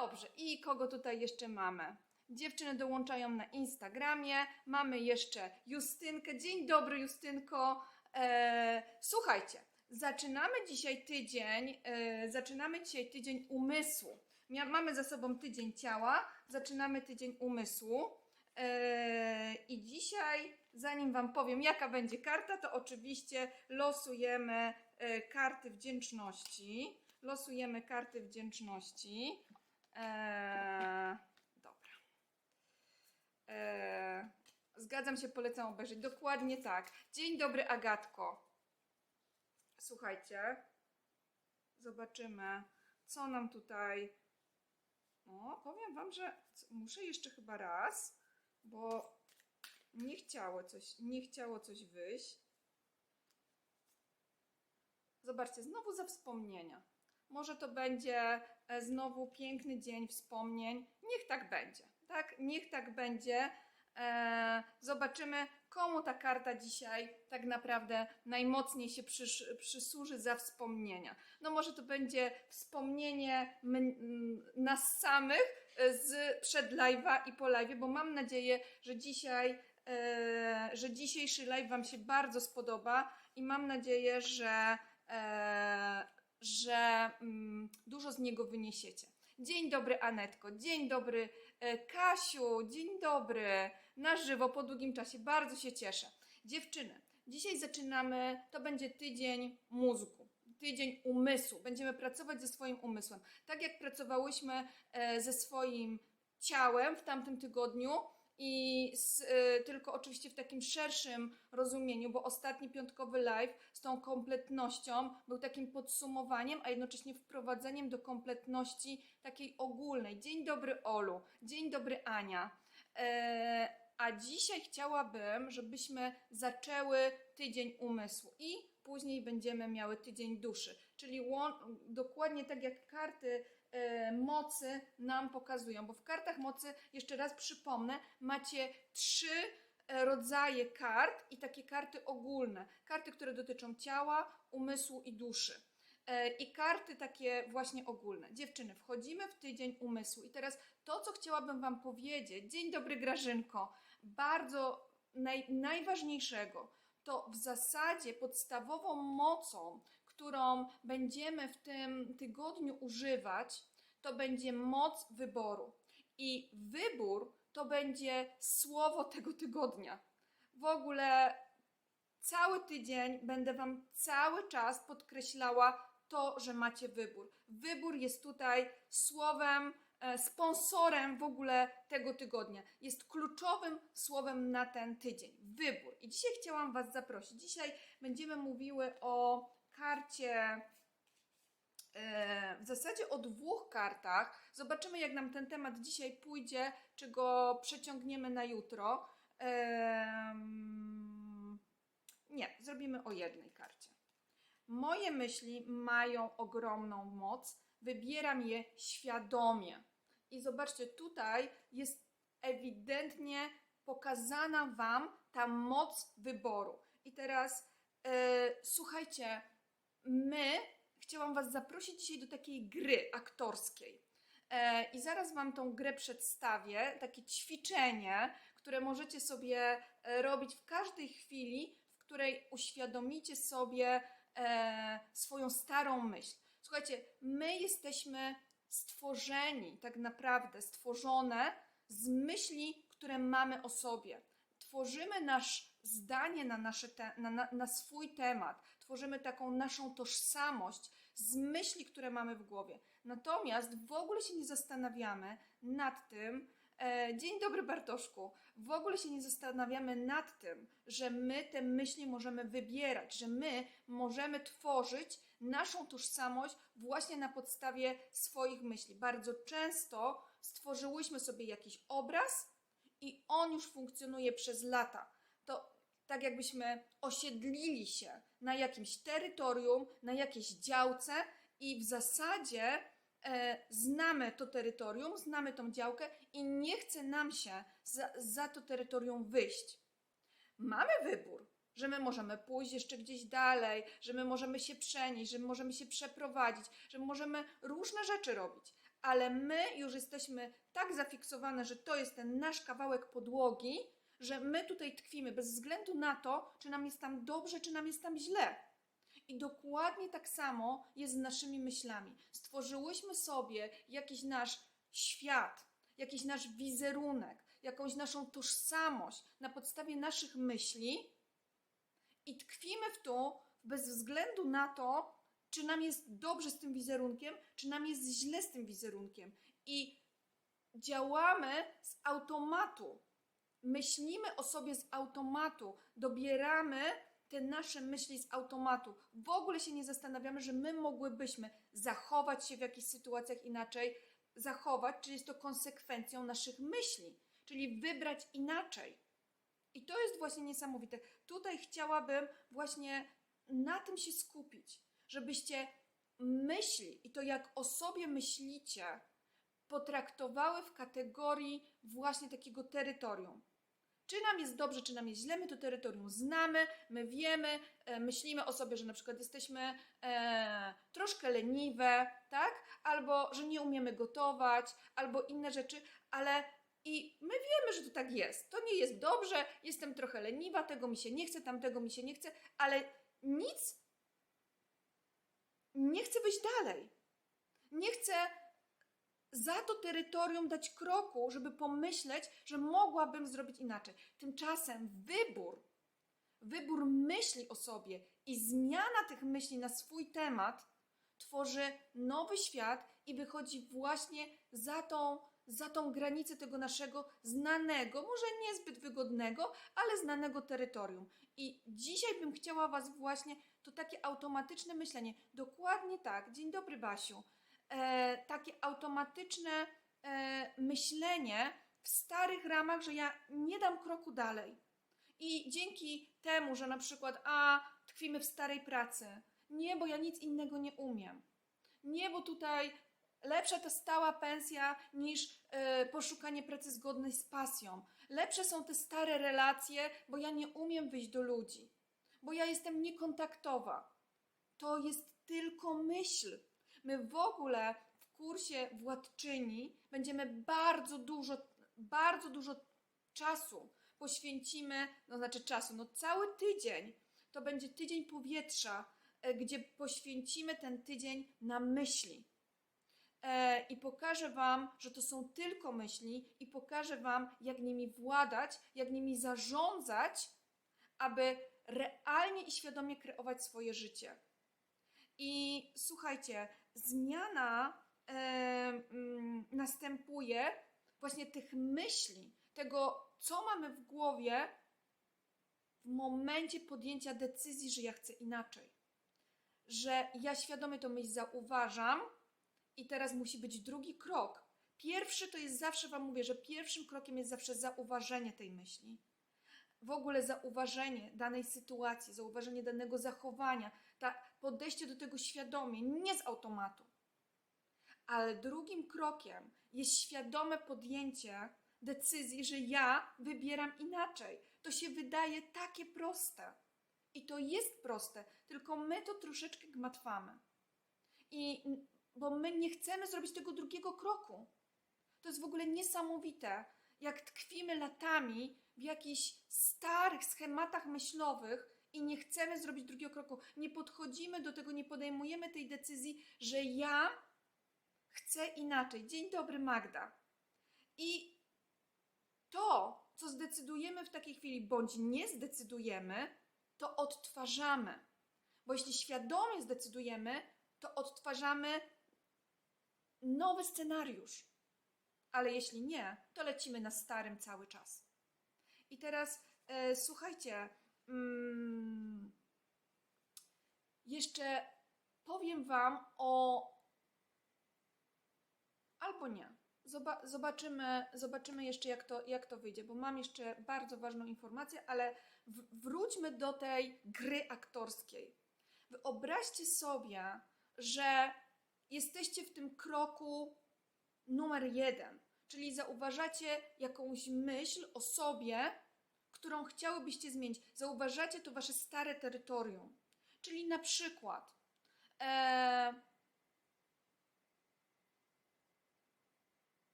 Dobrze, i kogo tutaj jeszcze mamy? Dziewczyny dołączają na Instagramie. Mamy jeszcze Justynkę. Dzień dobry, Justynko. E, słuchajcie, zaczynamy dzisiaj tydzień, e, zaczynamy dzisiaj tydzień umysłu. Mia- mamy za sobą tydzień ciała, zaczynamy tydzień umysłu. E, I dzisiaj, zanim Wam powiem, jaka będzie karta, to oczywiście losujemy e, karty wdzięczności. Losujemy karty wdzięczności. E, dobra. E, zgadzam się, polecam obejrzeć. Dokładnie tak. Dzień dobry, Agatko. Słuchajcie, zobaczymy, co nam tutaj. O, powiem Wam, że muszę jeszcze chyba raz, bo nie chciało coś, nie chciało coś wyjść. Zobaczcie, znowu za wspomnienia. Może to będzie znowu piękny dzień wspomnień. Niech tak będzie. Tak, niech tak będzie. E, zobaczymy, komu ta karta dzisiaj tak naprawdę najmocniej się przysłuży za wspomnienia. No może to będzie wspomnienie nas samych e, z przed live'a i po live'ie, bo mam nadzieję, że dzisiaj, e, że dzisiejszy live Wam się bardzo spodoba i mam nadzieję, że, e, że mm, dużo z niego wyniesiecie. Dzień dobry Anetko, dzień dobry e, Kasiu, dzień dobry. Na żywo po długim czasie, bardzo się cieszę. Dziewczyny, dzisiaj zaczynamy, to będzie tydzień mózgu, tydzień umysłu. Będziemy pracować ze swoim umysłem. Tak jak pracowałyśmy e, ze swoim ciałem w tamtym tygodniu i z, e, tylko oczywiście w takim szerszym rozumieniu, bo ostatni piątkowy live z tą kompletnością był takim podsumowaniem, a jednocześnie wprowadzeniem do kompletności takiej ogólnej. Dzień dobry Olu, dzień dobry Ania. E, a dzisiaj chciałabym, żebyśmy zaczęły tydzień umysłu i później będziemy miały tydzień duszy, czyli dokładnie tak jak karty e, mocy nam pokazują, bo w kartach mocy, jeszcze raz przypomnę, macie trzy e, rodzaje kart i takie karty ogólne. Karty, które dotyczą ciała, umysłu i duszy. E, I karty takie właśnie ogólne. Dziewczyny, wchodzimy w tydzień umysłu. I teraz to, co chciałabym Wam powiedzieć, dzień dobry Grażynko, bardzo naj, najważniejszego, to w zasadzie podstawową mocą, którą będziemy w tym tygodniu używać, to będzie moc wyboru. I wybór to będzie słowo tego tygodnia. W ogóle cały tydzień będę Wam cały czas podkreślała to, że macie wybór. Wybór jest tutaj słowem, sponsorem w ogóle tego tygodnia. Jest kluczowym słowem na ten tydzień. Wybór. I dzisiaj chciałam Was zaprosić. Dzisiaj będziemy mówiły o karcie. e, W zasadzie o dwóch kartach. Zobaczymy, jak nam ten temat dzisiaj pójdzie, czy go przeciągniemy na jutro. Nie, zrobimy o jednej karcie. Moje myśli mają ogromną moc, wybieram je świadomie. I zobaczcie, tutaj jest ewidentnie pokazana Wam ta moc wyboru. I teraz e, słuchajcie, my chciałam Was zaprosić dzisiaj do takiej gry aktorskiej. E, I zaraz Wam tą grę przedstawię, takie ćwiczenie, które możecie sobie e, robić w każdej chwili, w której uświadomicie sobie swoją starą myśl. Słuchajcie, my jesteśmy stworzeni, tak naprawdę stworzone z myśli, które mamy o sobie. Tworzymy nasz zdanie na, nasze te, na, na, na swój temat, tworzymy taką naszą tożsamość z myśli, które mamy w głowie. Natomiast w ogóle się nie zastanawiamy nad tym, dzień dobry Bartoszku, w ogóle się nie zastanawiamy nad tym, że my te myśli możemy wybierać, że my możemy tworzyć naszą tożsamość właśnie na podstawie swoich myśli. Bardzo często stworzyłyśmy sobie jakiś obraz i on już funkcjonuje przez lata. To tak jakbyśmy osiedlili się na jakimś terytorium, na jakiejś działce i w zasadzie e, znamy to terytorium, znamy tą działkę i nie chce nam się za, za to terytorium wyjść. Mamy wybór, że my możemy pójść jeszcze gdzieś dalej, że my możemy się przenieść, że my możemy się przeprowadzić, że my możemy różne rzeczy robić, ale my już jesteśmy tak zafiksowane, że to jest ten nasz kawałek podłogi, że my tutaj tkwimy bez względu na to, czy nam jest tam dobrze, czy nam jest tam źle. I dokładnie tak samo jest z naszymi myślami. Stworzyłyśmy sobie jakiś nasz świat, jakiś nasz wizerunek, jakąś naszą tożsamość na podstawie naszych myśli i tkwimy w to bez względu na to, czy nam jest dobrze z tym wizerunkiem, czy nam jest źle z tym wizerunkiem. I działamy z automatu. Myślimy o sobie z automatu, dobieramy te nasze myśli z automatu. W ogóle się nie zastanawiamy, że my mogłybyśmy zachować się w jakichś sytuacjach inaczej, zachować, czy jest to konsekwencją naszych myśli, czyli wybrać inaczej. I to jest właśnie niesamowite. Tutaj chciałabym właśnie na tym się skupić, żebyście myśli i to jak o sobie myślicie, potraktowały w kategorii właśnie takiego terytorium. Czy nam jest dobrze, czy nam jest źle, my to terytorium znamy, my wiemy, e, myślimy o sobie, że na przykład jesteśmy e, troszkę leniwe, tak? Albo że nie umiemy gotować, albo inne rzeczy, ale i my wiemy, że to tak jest. To nie jest dobrze, jestem trochę leniwa, tego mi się nie chce, tamtego mi się nie chce, ale nic nie chcę wyjść dalej. Nie chcę za to terytorium dać kroku, żeby pomyśleć, że mogłabym zrobić inaczej. Tymczasem wybór, wybór myśli o sobie i zmiana tych myśli na swój temat tworzy nowy świat i wychodzi właśnie za tą, za tą granicę tego naszego znanego, może niezbyt wygodnego, ale znanego terytorium. I dzisiaj bym chciała Was właśnie to takie automatyczne myślenie, dokładnie tak. Dzień dobry, Basiu e, takie automatyczne e, myślenie w starych ramach, że ja nie dam kroku dalej. I dzięki temu, że na przykład, a tkwimy w starej pracy, nie, bo ja nic innego nie umiem. Nie, bo tutaj lepsza ta stała pensja niż e, poszukanie pracy zgodnej z pasją. Lepsze są te stare relacje, bo ja nie umiem wyjść do ludzi, bo ja jestem niekontaktowa. To jest tylko myśl. My w ogóle w kursie władczyni będziemy bardzo dużo, bardzo dużo czasu poświęcimy, no znaczy czasu, no cały tydzień to będzie tydzień powietrza, e, gdzie poświęcimy ten tydzień na myśli. E, I pokażę Wam, że to są tylko myśli, i pokażę Wam, jak nimi władać, jak nimi zarządzać, aby realnie i świadomie kreować swoje życie. I słuchajcie, zmiana e, mm, następuje właśnie tych myśli, tego, co mamy w głowie w momencie podjęcia decyzji, że ja chcę inaczej. Że ja świadomie to myśl zauważam i teraz musi być drugi krok. Pierwszy to jest zawsze, Wam mówię, że pierwszym krokiem jest zawsze zauważenie tej myśli. W ogóle zauważenie danej sytuacji, zauważenie danego zachowania, podejście do tego świadomie, nie z automatu. Ale drugim krokiem jest świadome podjęcie decyzji, że ja wybieram inaczej. To się wydaje takie proste. I to jest proste, tylko my to troszeczkę gmatwamy. I bo my nie chcemy zrobić tego drugiego kroku. To jest w ogóle niesamowite, jak tkwimy latami w jakichś starych schematach myślowych i nie chcemy zrobić drugiego kroku. Nie podchodzimy do tego, nie podejmujemy tej decyzji, że ja chcę inaczej. Dzień dobry, Magda. I to, co zdecydujemy w takiej chwili, bądź nie zdecydujemy, to odtwarzamy. Bo jeśli świadomie zdecydujemy, to odtwarzamy nowy scenariusz. Ale jeśli nie, to lecimy na starym cały czas. I teraz e, słuchajcie, mm, jeszcze powiem Wam o. Albo nie. Zoba- zobaczymy, zobaczymy jeszcze, jak to, jak to wyjdzie, bo mam jeszcze bardzo ważną informację, ale wróćmy do tej gry aktorskiej. Wyobraźcie sobie, że jesteście w tym kroku numer jeden, czyli zauważacie jakąś myśl o sobie, którą chciałybyście zmienić. Zauważacie to wasze stare terytorium. Czyli na przykład e,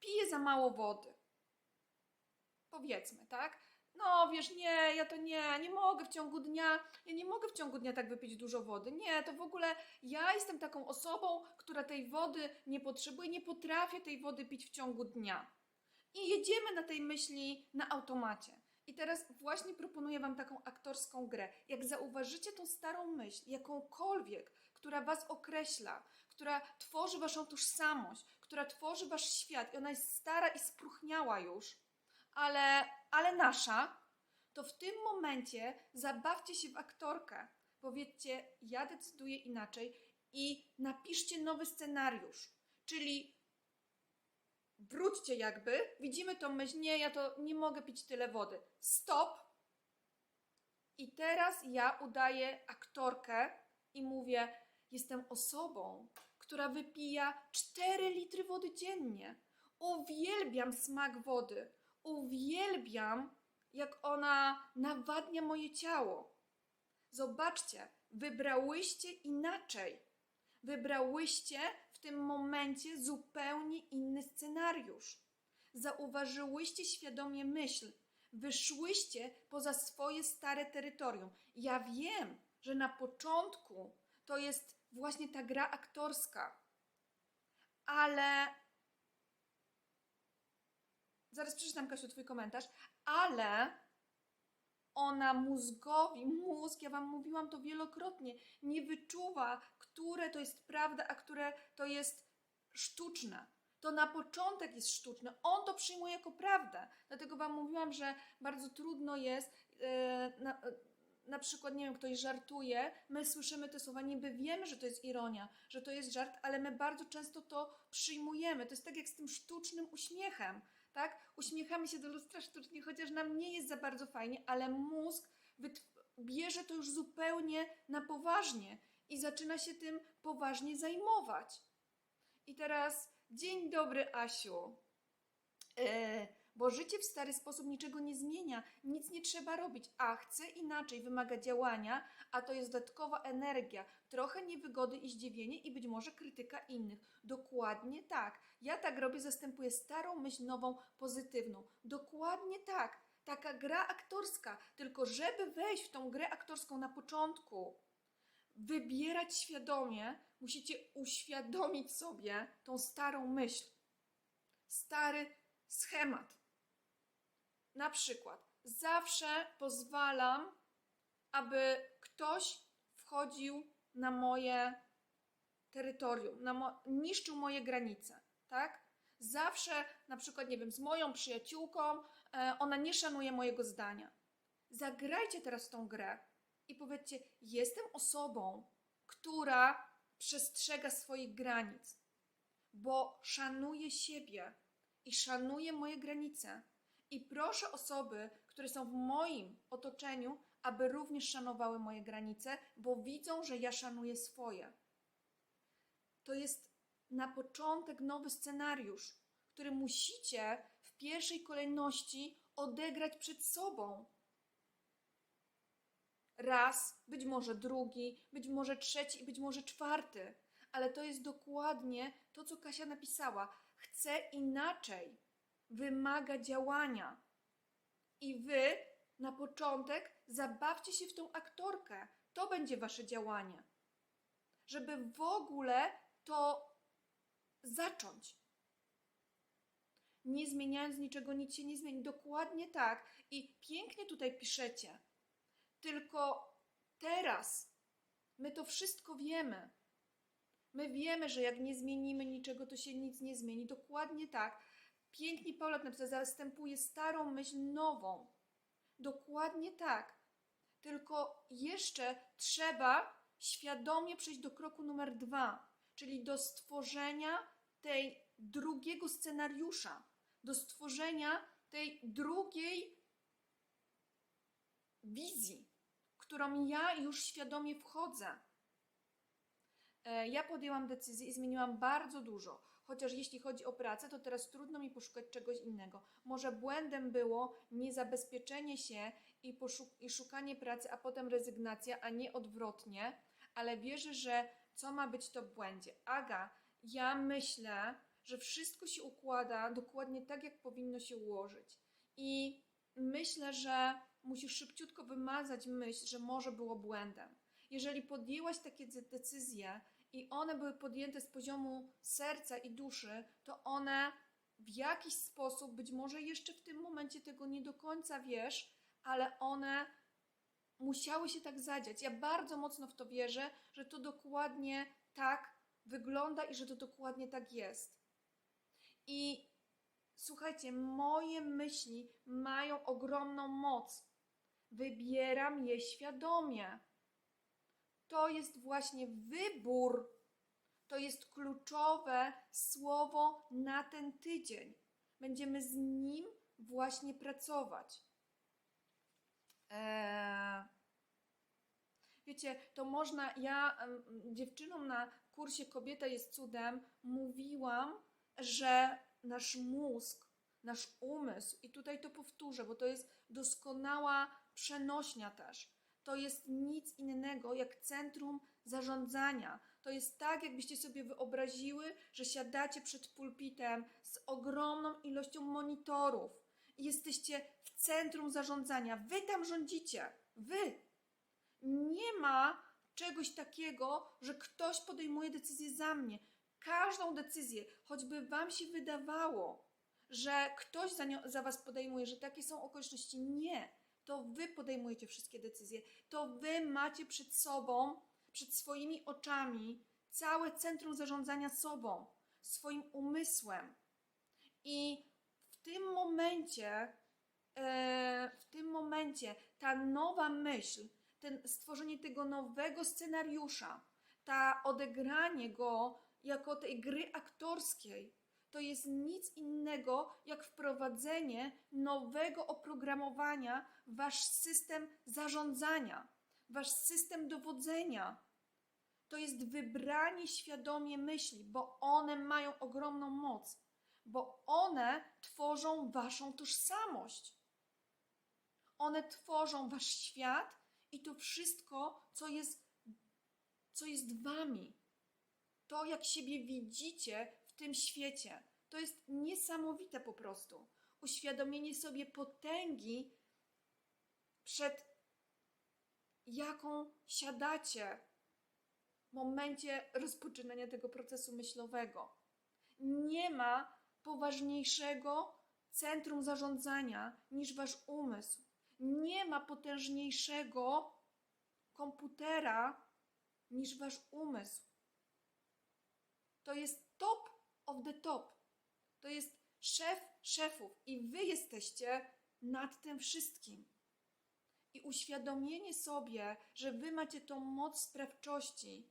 piję za mało wody. Powiedzmy, tak? No, wiesz, nie, ja to nie, nie mogę w ciągu dnia, ja nie mogę w ciągu dnia tak wypić dużo wody. Nie, to w ogóle ja jestem taką osobą, która tej wody nie potrzebuje, nie potrafię tej wody pić w ciągu dnia. I jedziemy na tej myśli na automacie. I teraz właśnie proponuję Wam taką aktorską grę. Jak zauważycie tą starą myśl, jakąkolwiek, która Was określa, która tworzy Waszą tożsamość, która tworzy Wasz świat i ona jest stara i spróchniała już, ale, ale nasza, to w tym momencie zabawcie się w aktorkę. Powiedzcie, ja decyduję inaczej i napiszcie nowy scenariusz. Czyli wróćcie jakby, widzimy tą myśl, nie, ja to nie mogę pić tyle wody. Stop. I teraz ja udaję aktorkę i mówię, jestem osobą, która wypija 4 litry wody dziennie. Uwielbiam smak wody. Uwielbiam, jak ona nawadnia moje ciało. Zobaczcie, wybrałyście inaczej. Wybrałyście w tym momencie zupełnie inny scenariusz. Zauważyłyście świadomie myśl. Wyszłyście poza swoje stare terytorium. Ja wiem, że na początku to jest właśnie ta gra aktorska, ale. Zaraz przeczytam, Kasiu, Twój komentarz, ale ona mózgowi, mózg, ja Wam mówiłam to wielokrotnie, nie wyczuwa, które to jest prawda, a które to jest sztuczne. To na początek jest sztuczne, on to przyjmuje jako prawdę. Dlatego Wam mówiłam, że bardzo trudno jest, e, na, e, na przykład, nie wiem, ktoś żartuje, my słyszymy te słowa, niby wiemy, że to jest ironia, że to jest żart, ale my bardzo często to przyjmujemy. To jest tak jak z tym sztucznym uśmiechem tak? Uśmiechamy się do lustra sztucznie, chociaż nam nie jest za bardzo fajnie, ale mózg bierze to już zupełnie na poważnie i zaczyna się tym poważnie zajmować. I teraz, dzień dobry, Asiu. E, bo życie w stary sposób niczego nie zmienia, nic nie trzeba robić, a chce inaczej, wymaga działania, a to jest dodatkowa energia, trochę niewygody i zdziwienie i być może krytyka innych. Dokładnie tak. Ja tak robię, zastępuję starą myśl nową, pozytywną. Dokładnie tak. Taka gra aktorska, tylko żeby wejść w tą grę aktorską na początku, wybierać świadomie, musicie uświadomić sobie tą starą myśl, stary schemat. Na przykład, zawsze pozwalam, aby ktoś wchodził na moje terytorium, na mo- niszczył moje granice, tak? Zawsze, na przykład, nie wiem, z moją przyjaciółką, e, ona nie szanuje mojego zdania. Zagrajcie teraz w tą grę i powiedzcie: Jestem osobą, która przestrzega swoich granic, bo szanuję siebie i szanuję moje granice. I proszę osoby, które są w moim otoczeniu, aby również szanowały moje granice, bo widzą, że ja szanuję swoje. To jest na początek nowy scenariusz, który musicie w pierwszej kolejności odegrać przed sobą. Raz, być może drugi, być może trzeci i być może czwarty, ale to jest dokładnie to, co Kasia napisała. Chce inaczej, wymaga działania. I wy na początek zabawcie się w tą aktorkę. To będzie wasze działanie. Żeby w ogóle to zacząć. Nie zmieniając niczego, nic się nie zmieni. Dokładnie tak. I pięknie tutaj piszecie. Tylko teraz my to wszystko wiemy. My wiemy, że jak nie zmienimy niczego, to się nic nie zmieni. Dokładnie tak. Pięknie Paula napisała, zastępuje starą myśl nową. Dokładnie tak. Tylko jeszcze trzeba świadomie przejść do kroku numer dwa, czyli do stworzenia tej drugiego scenariusza, do stworzenia tej drugiej wizji, którą ja już świadomie wchodzę. E, Ja podjęłam decyzję i zmieniłam bardzo dużo. Chociaż jeśli chodzi o pracę, to teraz trudno mi poszukać czegoś innego. Może błędem było niezabezpieczenie się i, poszuk- i szukanie pracy, a potem rezygnacja, a nie odwrotnie, ale wierzę, że co ma być, to błędzie. Aga, ja myślę, że wszystko się układa dokładnie tak, jak powinno się ułożyć. I myślę, że musisz szybciutko wymazać myśl, że może było błędem. Jeżeli podjęłaś takie de- decyzje i one były podjęte z poziomu serca i duszy, to one w jakiś sposób, być może jeszcze w tym momencie tego nie do końca wiesz, ale one musiały się tak zadziać. Ja bardzo mocno w to wierzę, że to dokładnie tak wygląda i że to dokładnie tak jest. I słuchajcie, moje myśli mają ogromną moc. Wybieram je świadomie. To jest właśnie wybór. To jest kluczowe słowo na ten tydzień. Będziemy z nim właśnie pracować. Eee, wiecie, to można. Ja dziewczynom na kursie Kobieta jest cudem mówiłam, że nasz mózg, nasz umysł, i tutaj to powtórzę, bo to jest doskonała przenośnia też. To jest nic innego jak centrum zarządzania. To jest tak, jakbyście sobie wyobraziły, że siadacie przed pulpitem z ogromną ilością monitorów i jesteście w centrum zarządzania. Wy tam rządzicie. Wy. Nie ma czegoś takiego, że ktoś podejmuje decyzję za mnie. Każdą decyzję, choćby Wam się wydawało, że ktoś za, nią, za Was podejmuje, że takie są okoliczności. Nie. To Wy podejmujecie wszystkie decyzje. To Wy macie przed sobą, przed swoimi oczami całe centrum zarządzania sobą, swoim umysłem. I w tym momencie, e, w tym momencie ta nowa myśl, ten, stworzenie tego nowego scenariusza, ta odegranie go jako tej gry aktorskiej, to jest nic innego jak wprowadzenie nowego oprogramowania w wasz system zarządzania, wasz system dowodzenia. To jest wybranie świadomie myśli, bo one mają ogromną moc, bo one tworzą waszą tożsamość. One tworzą wasz świat i to wszystko, co jest, co jest wami. To, jak siebie widzicie w tym świecie, to jest niesamowite po prostu. Uświadomienie sobie potęgi, przed jaką siadacie w momencie rozpoczynania tego procesu myślowego. Nie ma poważniejszego centrum zarządzania niż wasz umysł. Nie ma potężniejszego komputera niż wasz umysł. To jest top of the top. To jest szef szefów i wy jesteście nad tym wszystkim. I uświadomienie sobie, że wy macie tą moc sprawczości,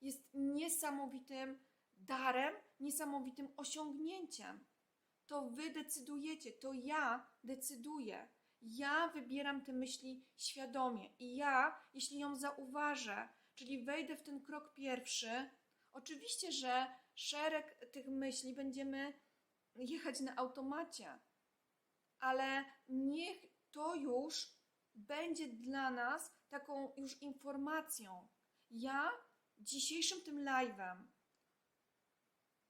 jest niesamowitym darem, niesamowitym osiągnięciem. To wy decydujecie, to ja decyduję. Ja wybieram te myśli świadomie i ja, jeśli ją zauważę, czyli wejdę w ten krok pierwszy, oczywiście, że szereg tych myśli będziemy jechać na automacie, ale niech to już będzie dla nas taką już informacją. Ja dzisiejszym tym live'em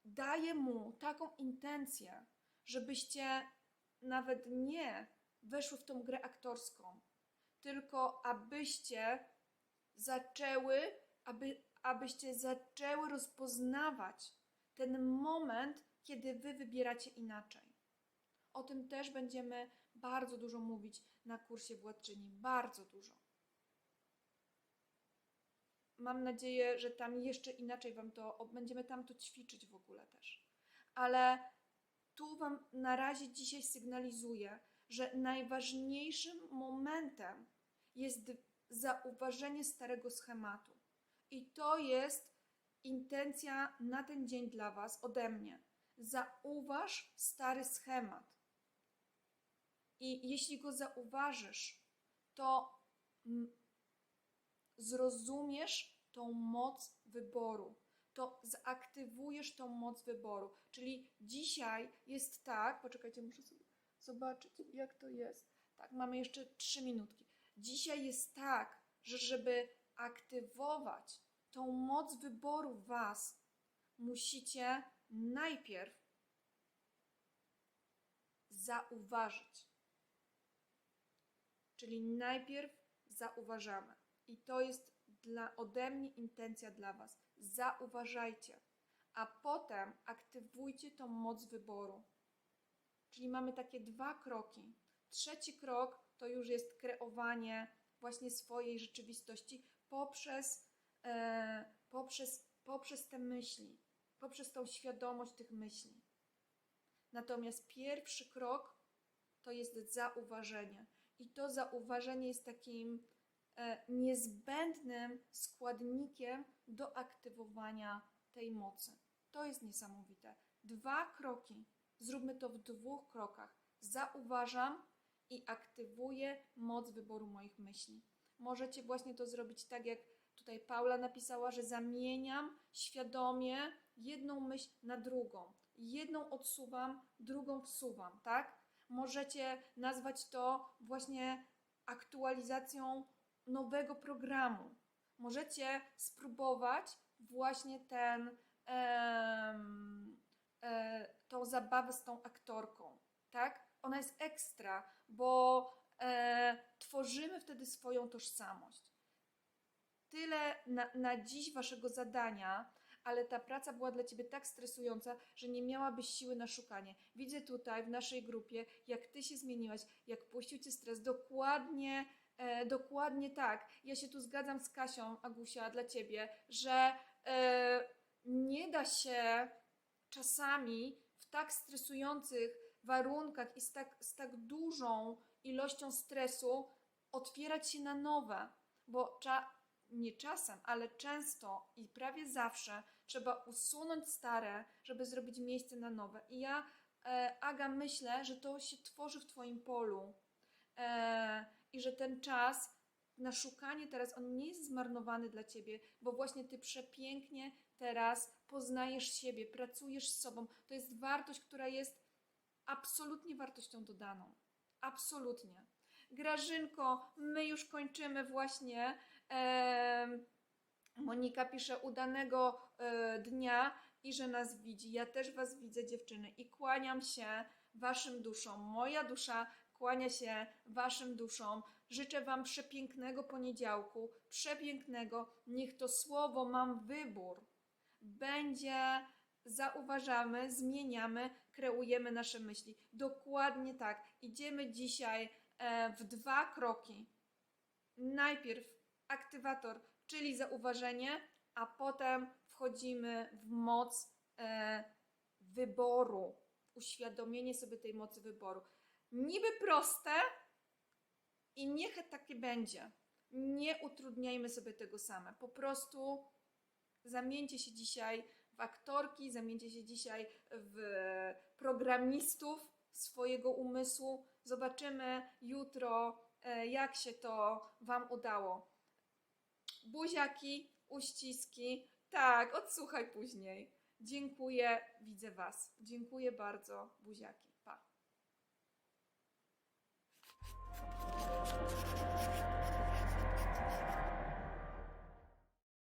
daję mu taką intencję, żebyście nawet nie weszły w tą grę aktorską, tylko abyście zaczęły, aby, abyście zaczęły rozpoznawać ten moment, kiedy wy wybieracie inaczej. O tym też będziemy bardzo dużo mówić na kursie władczyni, bardzo dużo. Mam nadzieję, że tam jeszcze inaczej wam to, będziemy tam to ćwiczyć w ogóle też. Ale tu wam na razie dzisiaj sygnalizuję, że najważniejszym momentem jest zauważenie starego schematu. I to jest intencja na ten dzień dla Was ode mnie. Zauważ stary schemat. I jeśli go zauważysz, to zrozumiesz tą moc wyboru. To zaktywujesz tą moc wyboru. Czyli dzisiaj jest tak, poczekajcie, muszę sobie zobaczyć, jak to jest. Tak, mamy jeszcze trzy minutki. Dzisiaj jest tak, że żeby aktywować tą moc wyboru Was, musicie najpierw zauważyć. Czyli najpierw zauważamy. I to jest dla, ode mnie intencja dla Was. Zauważajcie, a potem aktywujcie tą moc wyboru. Czyli mamy takie dwa kroki. Trzeci krok to już jest kreowanie właśnie swojej rzeczywistości poprzez, e, poprzez, poprzez te myśli, poprzez tą świadomość tych myśli. Natomiast pierwszy krok to jest zauważenie. I to zauważenie jest takim e, niezbędnym składnikiem do aktywowania tej mocy. To jest niesamowite. Dwa kroki. Zróbmy to w dwóch krokach. Zauważam i aktywuję moc wyboru moich myśli. Możecie właśnie to zrobić tak, jak tutaj Paula napisała, że zamieniam świadomie jedną myśl na drugą. Jedną odsuwam, drugą wsuwam, tak? Możecie nazwać to właśnie aktualizacją nowego programu. Możecie spróbować właśnie ten, e, tą zabawę z tą aktorką, tak? Ona jest ekstra, bo e, tworzymy wtedy swoją tożsamość. Tyle na, na dziś waszego zadania, ale ta praca była dla ciebie tak stresująca, że nie miałabyś siły na szukanie. Widzę tutaj w naszej grupie, jak ty się zmieniłaś, jak puścił cię stres. Dokładnie, e, dokładnie tak. Ja się tu zgadzam z Kasią Agusia dla ciebie, że e, nie da się czasami w tak stresujących warunkach i z tak, z tak dużą ilością stresu otwierać się na nowe, bo cza, nie czasem, ale często i prawie zawsze trzeba usunąć stare, żeby zrobić miejsce na nowe. I ja, e, Aga, myślę, że to się tworzy w Twoim polu e, i że ten czas na szukanie teraz, on nie jest zmarnowany dla Ciebie, bo właśnie Ty przepięknie teraz poznajesz siebie, pracujesz z sobą. To jest wartość, która jest absolutnie wartością dodaną. Absolutnie. Grażynko, my już kończymy właśnie. Monika pisze udanego e, dnia i że nas widzi. Ja też Was widzę, dziewczyny, i kłaniam się Waszym duszom. Moja dusza kłania się Waszym duszom. Życzę Wam przepięknego poniedziałku, przepięknego. Niech to słowo mam wybór będzie, zauważamy, zmieniamy, kreujemy nasze myśli. Dokładnie tak. Idziemy dzisiaj e, w dwa kroki. Najpierw aktywator, czyli zauważenie, a potem wchodzimy w moc e, wyboru, uświadomienie sobie tej mocy wyboru. Niby proste i niech takie będzie. Nie utrudniajmy sobie tego same. Po prostu zamieńcie się dzisiaj w aktorki, zamieńcie się dzisiaj w programistów swojego umysłu. Zobaczymy jutro, e, jak się to Wam udało. Buziaki, uściski. Tak, odsłuchaj później. Dziękuję, widzę Was. Dziękuję bardzo, buziaki. Pa.